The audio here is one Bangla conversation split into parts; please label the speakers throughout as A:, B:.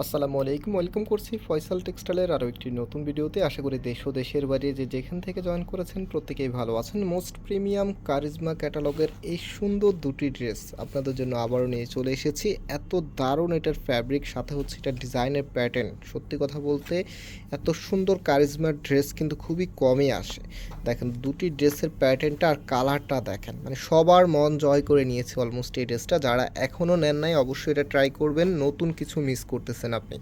A: আসসালামু আলাইকুম, ওয়েলকাম করছি ফয়সাল টেক্সটাইলের আরও একটি নতুন ভিডিওতে। আশা করি দেশ ও দেশের বাইরে যে যেখান থেকে জয়েন করেছেন প্রত্যেকেই ভালো আছেন। মোস্ট প্রিমিয়াম কারিজমা ক্যাটালগের এই সুন্দর দুটি ড্রেস আপনাদের জন্য আবারও নিয়ে চলে এসেছি। এত দারুণ এটার ফ্যাব্রিক, সাথে হচ্ছে এটা ডিজাইনের প্যাটার্ন। সত্যি কথা বলতে, এত সুন্দর কারিজমার ড্রেস কিন্তু খুবই কমই আসে। দেখেন, দুটি ড্রেসের প্যাটার্নটা আর কালারটা দেখেন মানে সবার মন জয় করে নিয়েছে অলমোস্ট এই ড্রেসটা। যারা এখনও নেন নাই, অবশ্যই এটা ট্রাই করবেন। নতুন কিছু মিস করতেছেন আপনি।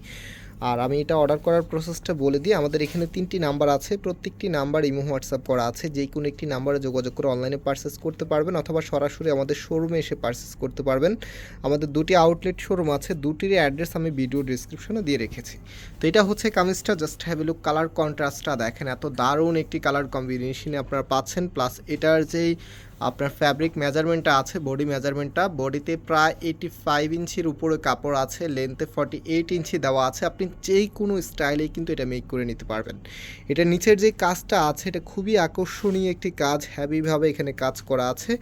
A: আর আমি এটা অর্ডার করার প্রসেসটা বলে দিই, আমাদের এখানে তিনটি নাম্বার আছে, প্রত্যেকটি নাম্বার ইমো হোয়াটসঅ্যাপ করা আছে যে কোনো একটি নাম্বারে যোগাযোগ করে অনলাইনে পারচেস করতে পারবেন অথবা সরাসরি আমাদের শোরুমে এসে পারচেস করতে পারবেন। আমাদের দুটি আউটলেট শোরুম আছে দুটির অ্যাড্রেস আমি ভিডিও ডিসক্রিপশনে দিয়ে রেখেছি। তো এটা হচ্ছে কামিজটা জাস্ট হ্যাভ লুক কালার কন্ট্রাস্টটা দেখেন, এত দারুণ একটি কালার কম্বিনেশনে আপনারা পাচ্ছেন প্লাস এটার যেই আপনার ফ্যাব্রিক মেজারমেন্টটা আছে বডি মেজারমেন্টটা বডিতে প্রায় এইটি ফাইভ ইঞ্চির উপরে কাপড় আছে লেন্থে ফর্টি এইট ইঞ্চি দেওয়া আছে। আপনি যেই কোনো স্টাইলে কিন্তু এটা মেক করে নিতে পারবেন। এটা নিচের যে কাজটা আছে, এটা খুবই আকর্ষণীয় একটি কাজ হ্যাভিভাবে এখানে কাজ করা আছে।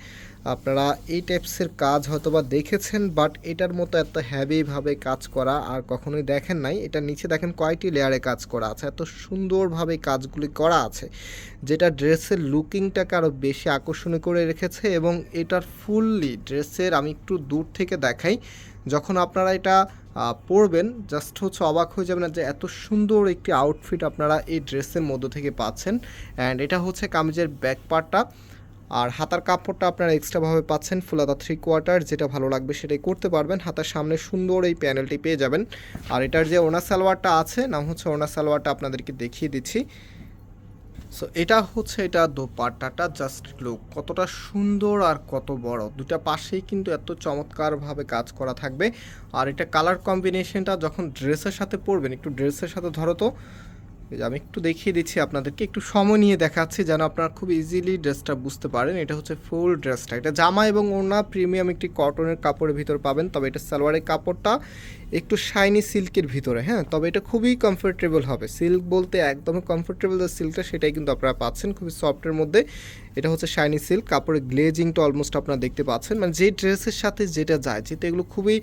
A: আপনারা এই টাইপসের কাজ হয়তোবা দেখেছেন বাট এটার মতো এত হ্যাভিভাবে কাজ করা আর কখনোই দেখেন নাই। এটা নিচে দেখেন কয়টি লেয়ারে কাজ করা আছে, এত সুন্দরভাবে কাজগুলি করা আছে, যেটা ড্রেসের লুকিংটাকে আরও বেশি আকর্ষণীয় করে রেখেছে এবং এটার ফুললি ড্রেসের আমি একটু দূর থেকে দেখাই। যখন আপনারা এটা পরবেন জাস্ট হচ্ছে অবাক হয়ে যাবেন যে এত সুন্দর একটি আউটফিট আপনারা এই ড্রেসের মধ্য থেকে পাচ্ছেন। অ্যান্ড এটা হচ্ছে কামিজের ব্যাক পার্টটা আর হাতার কাপড়টা আপনারা এক্সট্রাভাবে পাচ্ছেন ফুলাতা থ্রি কোয়ার্টার যেটা ভালো লাগবে সেটাই করতে পারবেন। হাতার সামনে সুন্দর এই প্যানেলটি পেয়ে যাবেন। আর এটার যে ওনা সালোয়ারটা আছে, নাম হচ্ছে ওনা সালোয়ারটা আপনাদেরকে দেখিয়ে দিচ্ছি। সো এটা হচ্ছে, এটা দোপাট্টাটা জাস্ট লুক কতটা সুন্দর আর কত বড়। দুটা পাশেই কিন্তু এত চমৎকারভাবে কাজ করা থাকবে। আর এটা কালার কম্বিনেশনটা যখন ড্রেসের সাথে পরবেন, একটু ড্রেসের সাথে ধরো তো। আমি একটু দেখিয়ে দিচ্ছি আপনাদেরকে, একটু সময় নিয়ে দেখাচ্ছি যেন আপনারা খুব ইজিলি ড্রেসটা বুঝতে পারেন। এটা হচ্ছে ফুল ড্রেসটা এটা জামা এবং ওড়না প্রিমিয়াম একটি কটনের কাপড়ের ভিতর পাবেন, তবে এটা সালোয়ারের কাপড়টা। একটু শাইনি সিল্কের ভিতরে হ্যাঁ? তবে এটা খুবই কমফোর্টেবল হবে। সিল্ক বলতে একদমই কমফোর্টেবল যে সিল্কটা সেটাই কিন্তু আপনারা পাচ্ছেন খুবই সফটের মধ্যে। এটা হচ্ছে শাইনি সিল্ক কাপড়ের গ্লেজিংটা অলমোস্ট আপনারা দেখতে পাচ্ছেন। মানে যে ড্রেসের সাথে যেটা যায়, যেহেতু এগুলো খুবই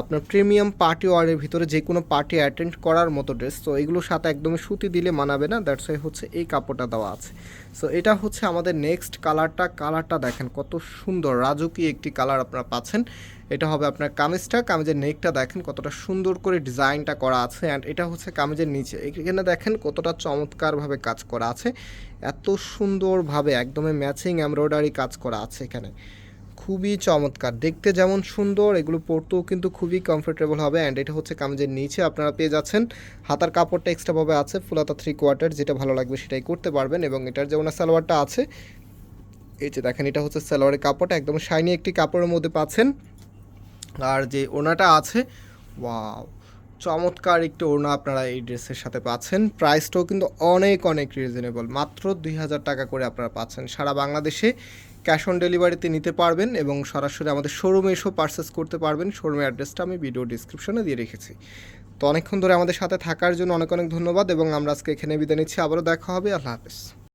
A: আপনার প্রিমিয়াম পার্টি ওয়ারের ভিতরে যে কোনো পার্টি অ্যাটেন্ড করার মতো ড্রেস তো এগুলোর সাথে একদমই সুতি দিলে মানাবে না। দ্যাটস ওয়াই হচ্ছে এই কাপড়টা দেওয়া আছে। সো এটা হচ্ছে আমাদের নেক্সট কালারটা কালারটা দেখেন কত সুন্দর, রাজকীয় একটি কালার আপনারা পাচ্ছেন। এটা হবে আপনার কামিজটা। কামিজের নেকটা দেখেন কতটা সুন্দর করে ডিজাইনটা করা আছে অ্যান্ড এটা হচ্ছে কামিজের নিচে। এখানে দেখেন কতটা চমৎকারভাবে কাজ করা আছে। এত সুন্দরভাবে একদমই ম্যাচিং এমব্রয়ডারি কাজ করা আছে এখানে। খুবই চমৎকার। দেখতে যেমন সুন্দর, এগুলো পরতেও কিন্তু খুবই কমফোর্টেবল হবে অ্যান্ড এটা হচ্ছে কামিজের নিচে। আপনারা পেয়ে যাচ্ছেন। হাতার কাপড়টা এক্সট্রাভাবে আছে, ফুলাতা থ্রি কোয়ার্টার যেটা ভালো লাগবে সেটাই করতে পারবেন এবং এটার যে ওনার সালোয়ারটা আছে, এই যে দেখেন এটা হচ্ছে সালোয়ারের কাপড়টা, একদম শাইনি একটি কাপড়ের মধ্যে পাচ্ছেন। আর যে ওনাটা আছে, ওয়াও। চমৎকার একটি ওড়না আপনারা এই ড্রেসের সাথে পাচ্ছেন। প্রাইসটাও কিন্তু অনেক অনেক রিজনেবল মাত্র দুই হাজার টাকা করে আপনারা পাচ্ছেন। সারা বাংলাদেশে ক্যাশ অন ডেলিভারিতে নিতে পারবেন এবং সরাসরি আমাদের শোরুমে এসেও পারচেস করতে পারবেন। শোরুমের অ্যাড্রেসটা আমি ভিডিও ডিসক্রিপশনে দিয়ে রেখেছি। তো অনেকক্ষণ ধরে আমাদের সাথে থাকার জন্য অনেক অনেক ধন্যবাদ এবং আমরা আজকে এখানে বিদায় নিচ্ছি। আবারও দেখা হবে। আল্লাহ হাফেজ।